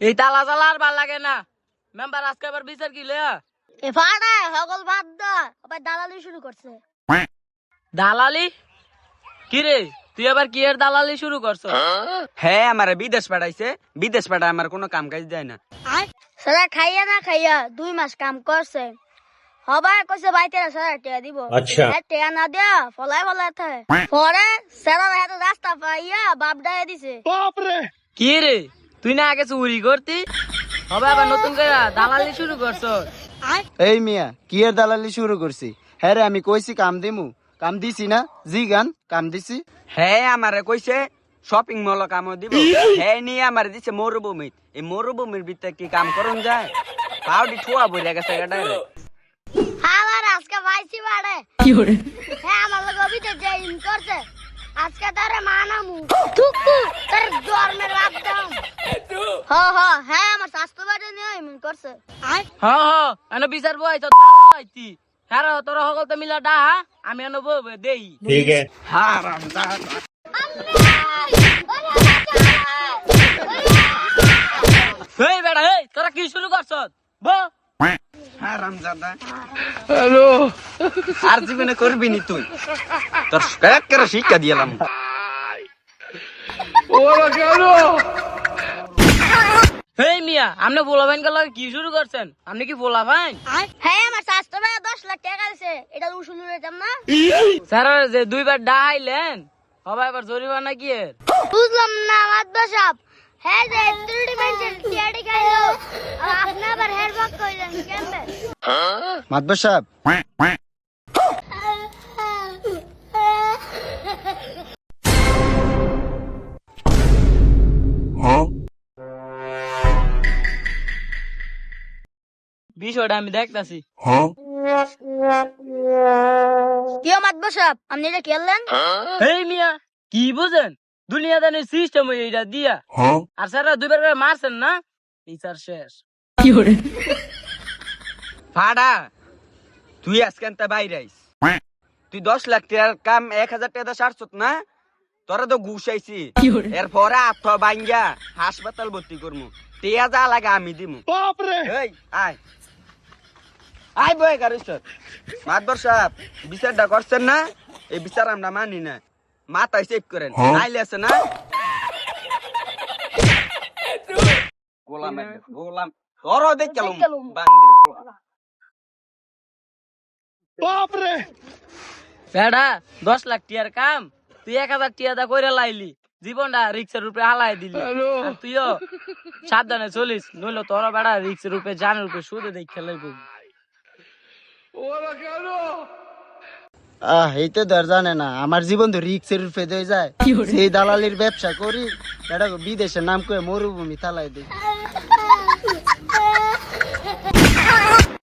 এই তালা তালা আর ভালো লাগে না। মেম্বার আজকে আবার বিচার কি লয়া? এ ফাড়া সকল বাদ দা। আবার দালালি শুরু করছে। দালালি? কি রে তুই আবার কি এর দালালি শুরু করছ? হ্যাঁ আমার বিদেশ পাঠাইছে। বিদেশ পাঠায় আমার কোনো কাম কাজ দেয় না। সারা খাইয়া না খাইয়া দুই মাস কাম করছে। হবাই কইছে বাইতে সারা টিয়া দিব। আচ্ছা। টিয়া না দিয়া ফলাই ফলাই থাকে পরে সারা হাতে রাস্তা পাইয়া বাপ ডাইয়া দিছে। কি রে তুই না আগে চুরি করতি? হবে আবার নতুন করে দালালি শুরু করছ। এই মিয়া কি এর দালালি শুরু করছি? হ্যাঁ রে আমি কইছি কাম দিমু। কাম দিছি না? জি গান কাম দিছি। হ্যাঁ আমারে কইছে শপিং মল কাম দিব। হ্যাঁ নিয়ে আমার দিছে মরুভূমি এই মরুভূমির ভিতরে কি কাম করন যায়? পাউডি ঠুয়া বইরা গেছে গাডারে আমার আজকে পাইছি বাড়ে। কি হ্যাঁ আমার লোক অভিতে যে ইন করছে। আজকে তারে মানামু। থুকু তার জন্মের বাপ দাম হ হ হ্যাঁ আমার স্বাস্থ্য বাড়ে নিয়ে ইমন করছে। হ হ এনে বিচার বই তো দাইতি হ্যাঁ রে, তোরা সকল তো মিলা ডা আমি এনে বই দেই। হারাম দাদা এই বেড়া এই তোরা কি শুরু করছ? ব আর জীবনে করবি নি তুই। তোর করে শিক্ষা দিলাম এই মিয়া আপনি বলাবেন গেল কি শুরু করছেন? আপনি কি হ্যাঁ আমার স্বাস্থ্য বাড়ে দশ লাখ টাকা দিছে এটা উসুল যেতাম না? স্যার যে দুইবার ডাহাইলেন হবে এবার জরিমানা কি বুঝলাম না আমার দশাব হ্যাঁ যে সাহেব। বিষয়টা আমি দেখতাছি। কি আমার দশাব আপনি এটা খেললেন এই মিয়া কি বুঝেন? দুনিয়াদানের সিস্টেম এইটা দিয়া। আর স্যার দুইবার করে মারছেন না? বিচার শেষ। ফাড়া তুই আজকে তা বাইরে আইস। তুই দশ লাখ টাকার কাম এক হাজার টাকা সারছত না? তোরা তো ঘুষ ঘুষাইছি এরপরে আত্ম বাঙ্গা হাসপাতাল ভর্তি করমু। টিয়া যা লাগে আমি দিমু। এই আয়। আয় বয় গারিস্টার মাতবর সাহেব বিচারটা করছেন না? এই বিচার আমরা মানি না। মাথায় চেক করেন। আইলে আছে না? গোলাম একদম, গোলাম তোরও দেখ বান্দির পোলা। বেড়া দশ লাখ টিয়ার কাম তুই এক হাজার টিয়া দা করে লাইলি জীবনটা রিক্সের রূপে হালাই দিলি। তুইও সাবধানে চলিস নইলে তোর বেড়া রিক্সের রূপে জানের রূপে শুধু দেখ খেলাই আহ এই তো ধর জানে না আমার জীবন তো রিক্সের রূপে দিয়ে যায়। সেই দালালির ব্যবসা করি এটা বিদেশের নাম করে মরুভূমি তালাই দিই।